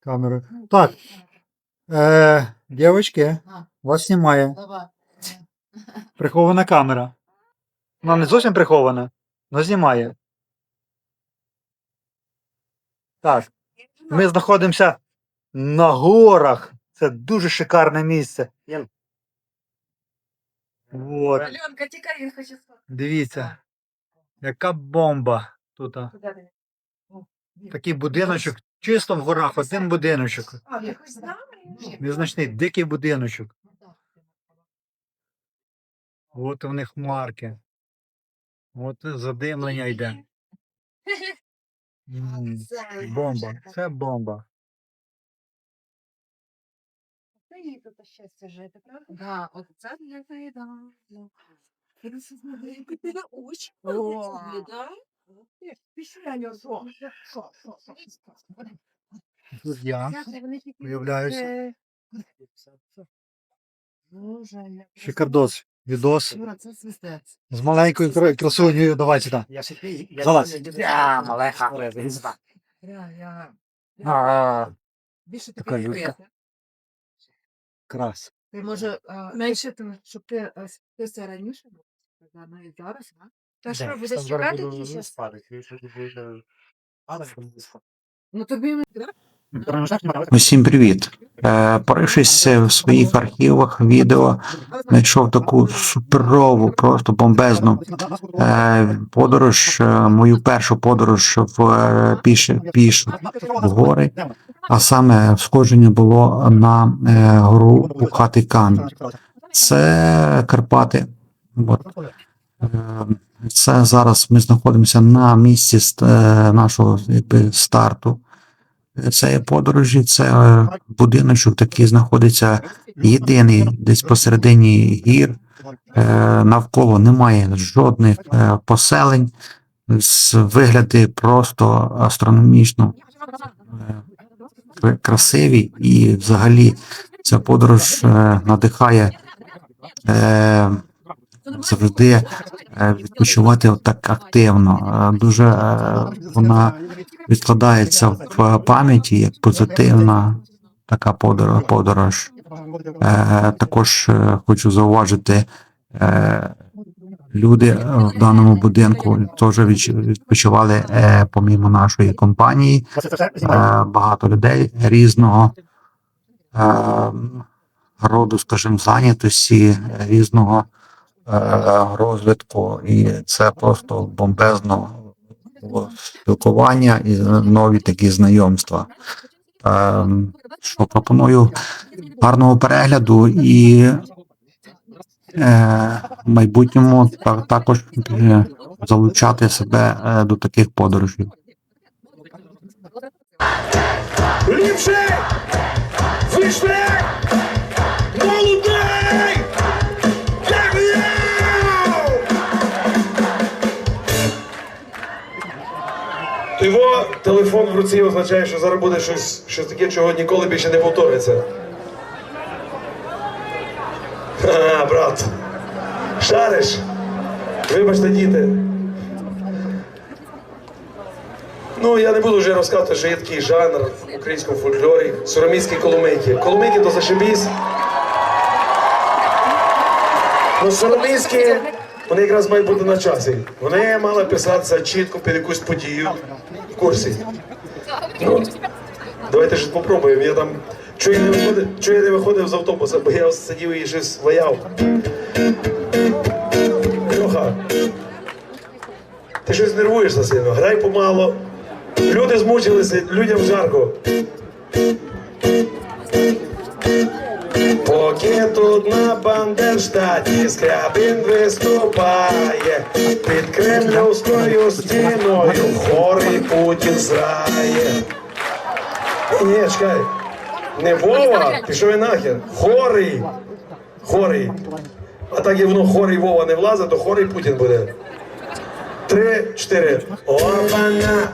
камеру. Так. Е, дівчатки, вас знімає. Прихована камера. Вона не зовсім прихована, але знімає. Так. Ми знаходимося на горах. Це дуже шикарне місце. Вот. Альонка, тікай, він хоче спати. Дивіться. Яка бомба тут. Такий будиночок. Чисто в горах, один будиночок. Незначний дикий будиночок. От у них марки. От задимлення йде. Бомба. Це бомба. Це їй тут щастя жити, правда? Да, от це для неї. Ну. Ти на очі да? Тут я. Появляюся. Боже, як Шикардос. Відос з маленькою кра- красунею. Давайте так. Залазь. Я малеха. Я, я. А, Більше така такий Крас. Ти може менше, щоб ти, раніше був? Навіть зараз, а? Та що, будеш чекати? Ну тобі не Усім привіт. Е, Порившись в своїх архівах відео, знайшов таку суперову, просто бомбезну е, подорож, е, мою першу подорож в е, піш, в гори, а саме сходження було на е, гору Пухатий Камінь. Це Карпати. От. Е, Це зараз ми знаходимося на місці е, нашого якби, старту цієї подорожі. Це е, будиночок такий знаходиться єдиний десь посередині гір. Навколо немає жодних поселень. Вигляди просто астрономічно красиві, і взагалі ця подорож надихає завжди е, відпочивати так активно. Е, Дуже е, вона відкладається в пам'яті як позитивна така подорож. Також хочу зауважити. Люди в даному будинку теж відпочивали помімо нашої компанії. Багато людей різного роду, скажімо, зайнятості, різного розвитку, і це просто бомбезно спілкування і нові такі знайомства. Е, Що пропоную гарного перегляду і е, в майбутньому також е, залучати себе е, до таких подорожей. Ліпший! Вийшли! Телефон в руці означає, що зараз буде щось, щось таке, чого ніколи більше не повториться. Ха, брат. Шариш? Вибачте, діти. Ну, я не буду вже розказувати, що є такий жанр в українському фольклорі. Сороміські коломийки. Коломийки то зашибісь. Ну, сороміські, вони якраз мають бути на часі. Вони мали писатися чітко під якусь подію в курсі. Ну, давайте ж попробуємо. Я там чого я не виходив, я не виходив з автобуса, бо я сидів і щось ваяв. Льоха, ти щось нервуєшся сильно, грай помало. Люди змучилися, людям жарко. Поки тут на Бандерштаті Скрябін виступає під кремлівською стіною хорий Путін зрає. Ні, чекай. Не Вова, пішов і нахер. Хорий. Хорий. А так як воно хорий Вова не влазить, то хорий Путін буде. Три, чотири. Опана.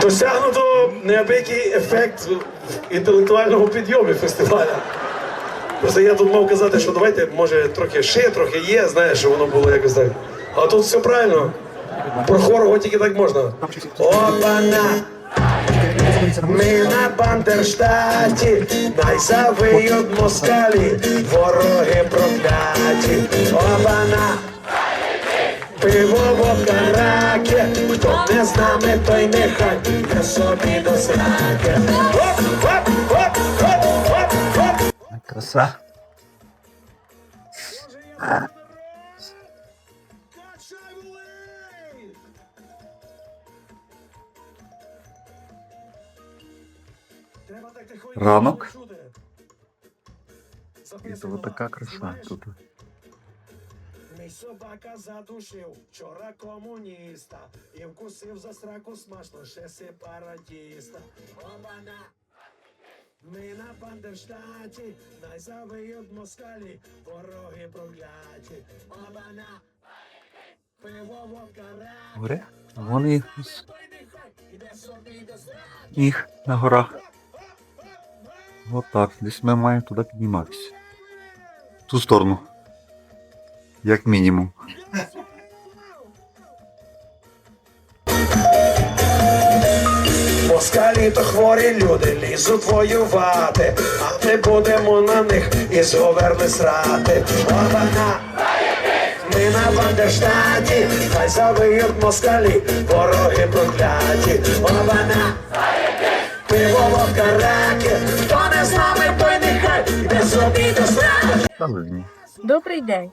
Досягнуто неабиякий ефект в інтелектуальному підйомі фестивалю. Просто я тут мав казати, що давайте, може, трохи ще, трохи є, знаєш, що воно було якось так. А тут все правильно. Про хворого тільки так можна. Опана! Ми на Бандерштаті, най завиють москалі, вороги прокляті. Опана! Пиво водка раки, хто не з нами, той нехай не собі до сраки. Оп, оп, оп, оп, оп, оп. Краса. Ранок. І то така краса тут. Собака задушив вчора комуніста і вкусив за сраку смачно ще сепаратіста. Обана! Ми на Бандерштаті, най завиють москалі, вороги прокляті. Обана! Пиво водка? А вони їх на горах. Отак. Десь ми маємо туди підніматися. В ту сторону. Як мінімум. Москалі то хворі люди лізуть воювати, а ми будемо на них із говерли срати. Обана! Ми на Бандерштаті, хай завиють москалі, вороги прокляті. Обана! Пиво водка раки, хто не з нами, той нехай іде собі до сраки. Добрий день.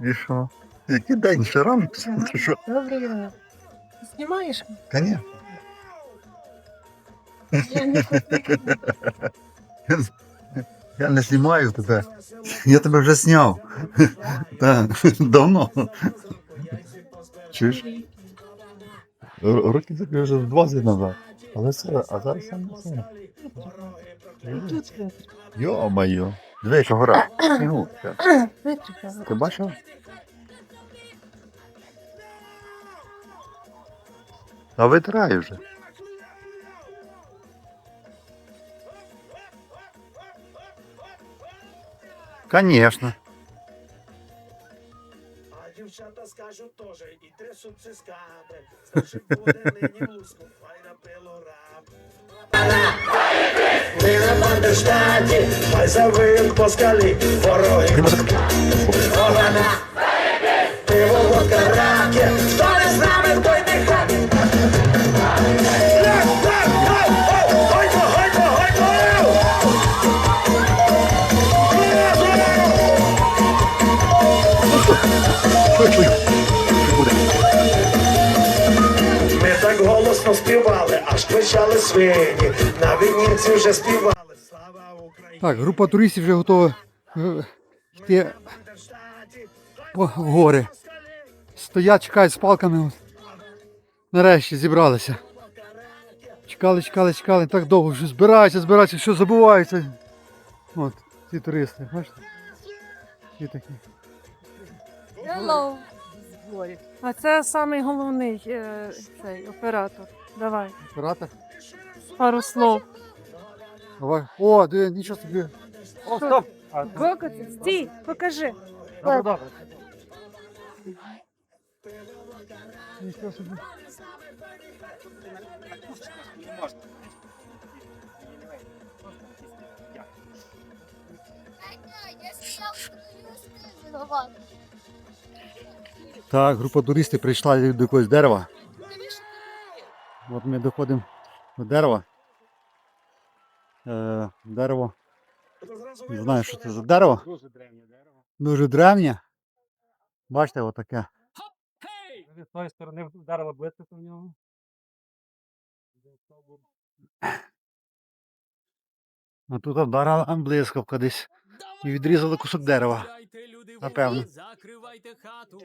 І що? Який день ще ранок? Чи що? Добрий. Знімаєш? Конечно. Я не Я не знімаю тебе. Я тебе вже зняв. Так, давно. Чуєш? Р- Років так вже 20 назад. Але це, а зараз сам не знаю. Йо-моє. Диви, яка гора. Снігу. витримала. Ти бачив? А витирай вже. Конечно. А дівчата скажуть теж, і трясуть цисками. Значить буде нині на Бандерштаті, хай завиють москалі, вороги Ована, пиво голосно співали, аж кричали свині. На війниці вже співали. Слава Україні! Так, група туристів вже готова е, йти в гори. Стоять, чекають з палками. Нарешті зібралися. Чекали, чекали, чекали, так довго вже збираються, збираються, що забуваються. От, ці туристи, бачите? Ці такі. Hello. А це самий головний е, цей оператор. Давай, Оператор. пару слов. Давай. О, диви, нічого собі. О, стоп! А, стій, покажи. добре, добре. Нічого собі. Я снял виноват. Так, група туристів прийшла до якогось дерева. От ми доходимо до дерева. Е, дерево. Не знаю, що це за дерево. Дуже древнє дерево. Дуже древнє. Бачите, отаке. З тої сторони вдарила близько в нього. А тут вдарила блискавка десь. І відрізали кусок дерева. Напевно. Закривайте хату.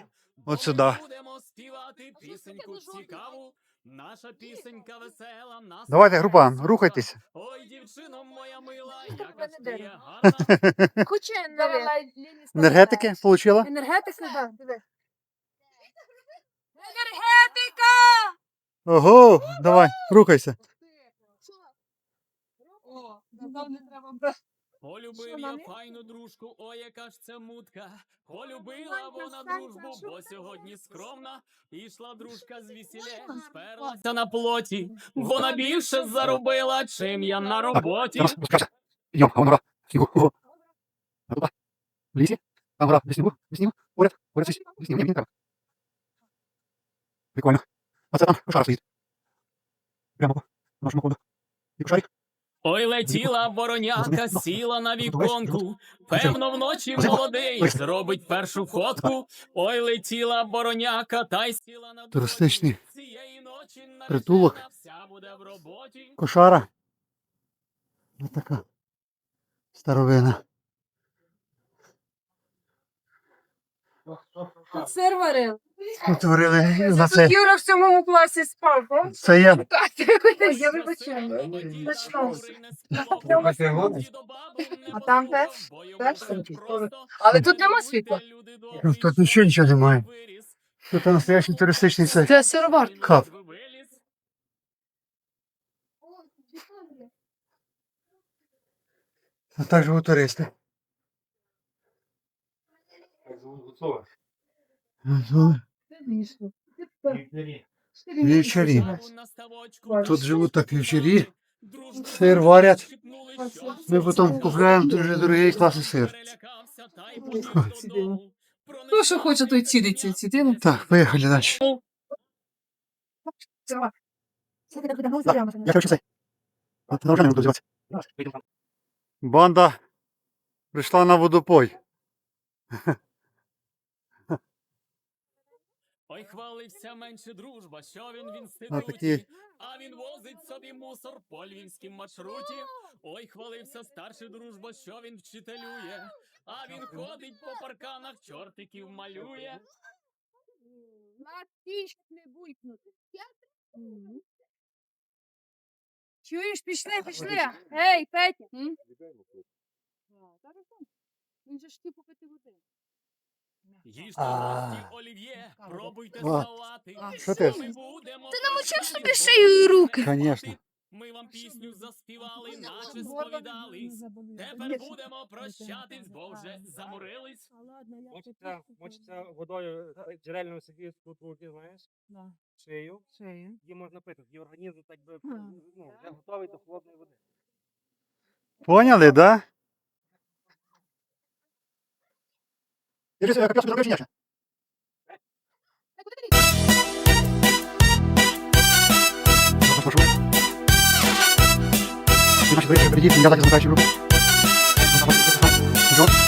От сюди. Будемо співати пісеньку цікаву. Наша пісенька весела, нас Давайте, група, рухайтесь. Ой, дівчино моя мила, яка ж ти є гарна. Хоче Енергетики отримала? Енергетика, да, диви. Енергетика! Ого, давай, рухайся. О, давно не треба брати. Полюбив я файну дружку, ой, яка ж це мутка. Полюбила вона дружбу, бо сьогодні скромна. Ішла дружка з весілля, сперлася на плоті. Вона більше заробила, чим я на роботі. Снігу. В лісі. Снігу. Снігу. Снігу. Не треба. Прикольно. А це там кошара стоїть. Прямо по нашому ходу. І кошарик. Ой, летіла вороняка, сіла на віконку. Певно, вночі молодий зробить першу фотку. Ой, летіла вороняка, та й сіла на Туристичний. Цієї ночі притулок. вся буде в роботі. Кошара. Ось така старовина. Варив. Утворили за це. Юра в сьомому класі спав. о? Це я. Так, я вибачаю. Точно. А там теж? Теж? Але тут нема світла. Ну, Тут нічого нічого немає. Тут настоящий туристичний цей Це сировар. хаб. А так живуть туристи. Ага. Вівчарі. Тут живуть так вівчарі. Сир варять. Ми потім купляємо дуже дорогий класний сир. Хто що хоче, той цідиться. Цідину. Так, поїхали далі. Я хочу цей. От, на вже не буду взяти. Банда прийшла на водопой. Ой, хвалився менше дружба, що він в А такі інституті, а він возить собі мусор по львівськім маршруті. Ой, хвалився старший дружба, що він вчителює, а він ходить по парканах, чортиків малює. Не буйкнути. Чуєш, пішли, пішли. Ей, Петя. Він же ж типу пити води. Їжте А. гості олів'є, пробуйте салати. що ти? Ти намочив собі шию і руки. Конечно. Ми вам пісню заспівали, наче сповідались. Тепер будемо прощатись, бо вже заморились. Мочиться, мочиться водою е, джерельною сидіти руки, знаєш, шию. Шею. Її можна пити. Її організм так би ну, вже готовий до холодної води. Поняли, да? Держи очень как я Ты Значит, вы придите, я так замыкаю руку. Идем.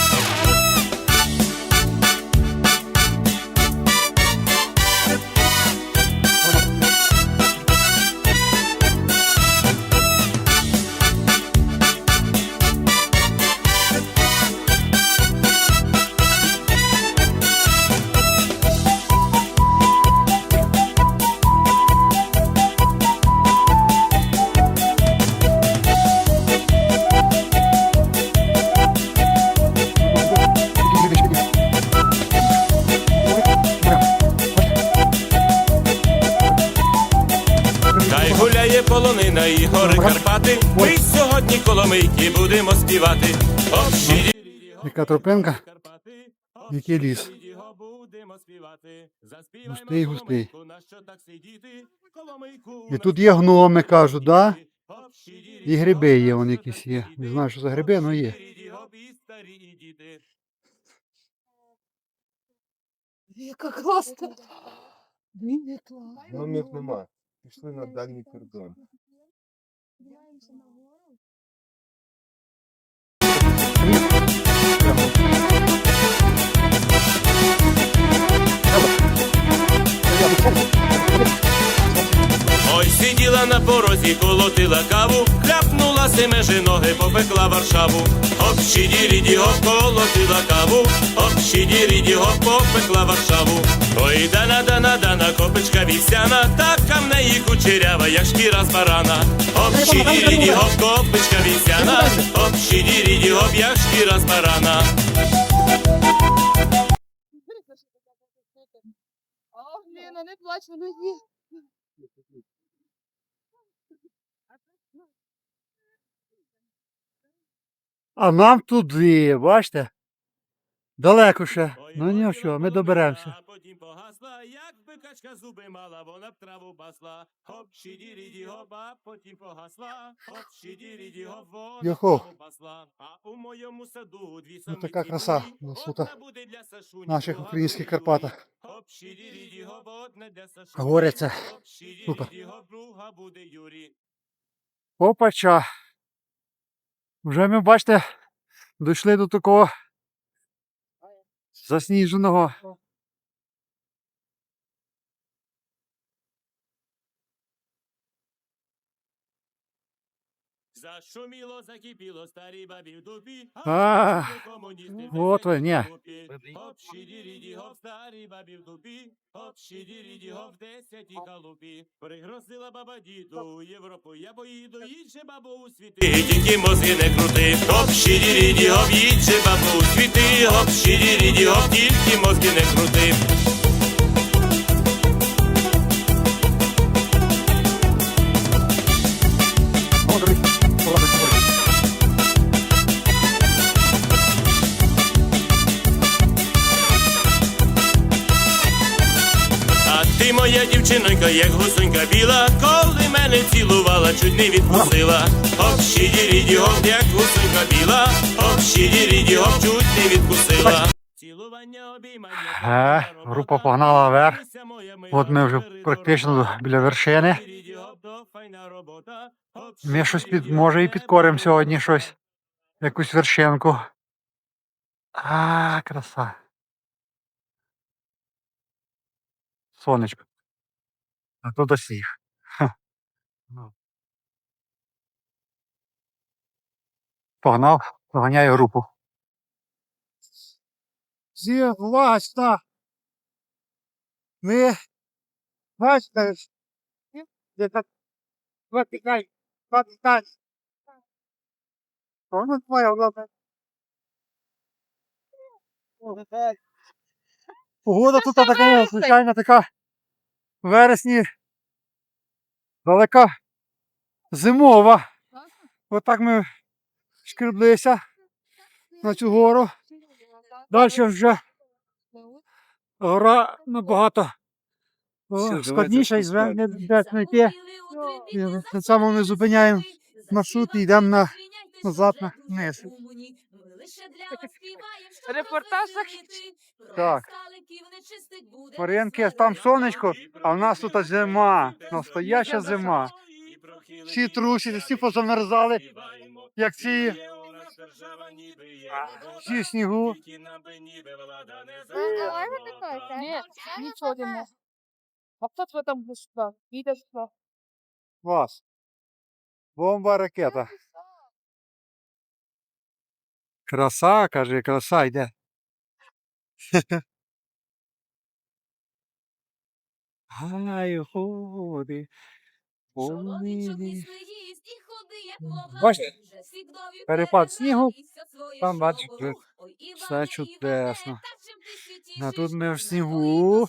Полонина і гори Карпати. Ми сьогодні коломийки будемо співати. Ох, щирі Яка тропинка, який ліс. будемо співати. Густий, густий. коломийку, так сидіти? Коломийку І тут є гноми, кажуть, да? І гриби є, вон на якісь є. Не знаю, що за гриби, але є. Яка класна. Не нема. Пішли на дальній кордон. Раньше на гору. Yeah. Ой, сиділа на порозі, колотила каву, хляпнула си межі ноги, попекла Варшаву. Оп, щідіріді гоп, колотила каву, оп, щідіріді гоп, попекла Варшаву. Ой, дана, дана, дана, копичка вівсяна, така в неї кучерява, як шкіра з барана. Оп, щідіріді гоп, копичка вівсяна, оп, щідіріді гоп, як шкіра з барана. О, Ліна, не плач, не ні. А нам туди, бачите? Далеко ще. Ну нічого, ми доберемося. Потім погасла, як би качка зуби мала, вона б траву басла. Хоп, щиді гоба, потім погасла. Хоп, щиді гоп, вона Йохо. басла. А у моєму саду дві Ну, така краса у нас тут, буде для Сашуні, наших українських. Карпатах. Хоп, щиді гоп, одна для Сашуні. Горе Хоп, щиді супер. гоп, друга буде Юрі. Опача. Вже ми, бачите, дійшли до такого засніженого. Зашуміло, закипіло, старі бабі в дубі. А, от ви, ні. Хоп, щиді гоп, старі бабі в дубі. Хоп, щиді гоп, в десятій халупі. Пригрозила баба діду Європу, я поїду, їдь бабу у світи. Тільки мозги не крути. Хоп, щиді гоп, їдь бабу у світи. Хоп, щиді гоп, тільки мозги не крути. Моя дівчинонька, як гусонька біла, коли мене цілувала, чуть не відкусила. Оп, щиді гоп, як гусонька біла, оп, щиді гоп, чуть не відкусила. Цілування обіймання. Е, група погнала вверх. От ми вже практично біля вершини. Ми щось під, може і підкоримо сьогодні щось. Якусь вершинку. А, краса. Сонечко. А тут. Ха. Ну. Погнав, доганяю групу. Всі власна. Ми бачите, де так Ватикай, Ватикай. Воно твоя влада. Погода тут така, звичайно, така вересні далека зимова. Отак ми шкреблися на цю гору. Далі вже гора набагато складніша і вже не знайти. На цьому ми зупиняємо маршрут і йдемо на, назад на вниз. Репортаж Так. Мар'янки, там сонечко, а в нас тут зима. Настояща зима. Всі трусі, всі позамерзали, як ці всі в снігу. Ні, нічого не можу. А хто це там сюди? Іде сюди. Вас. Бомба ракета. Краса, каже, краса йде. Гай, ходи. Бачите, перепад снігу, там, бачиш, вже все чудесно. А тут ми в снігу.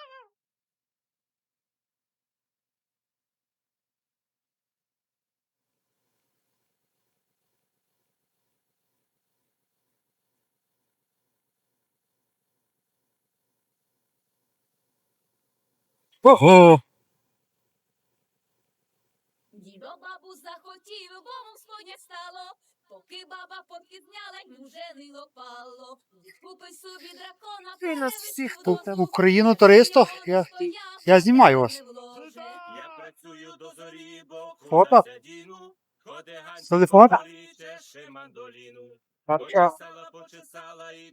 Ого! Дідо бабу захотів, бо му сподня стало. Поки баба підняла, й уже не лопало. Купи собі дракона, Ти нас всіх тут, дорогу. Україну 300. Я, я знімаю вас. Я працюю до зорі, бо Фото? діну. З телефона? Почесала, почесала і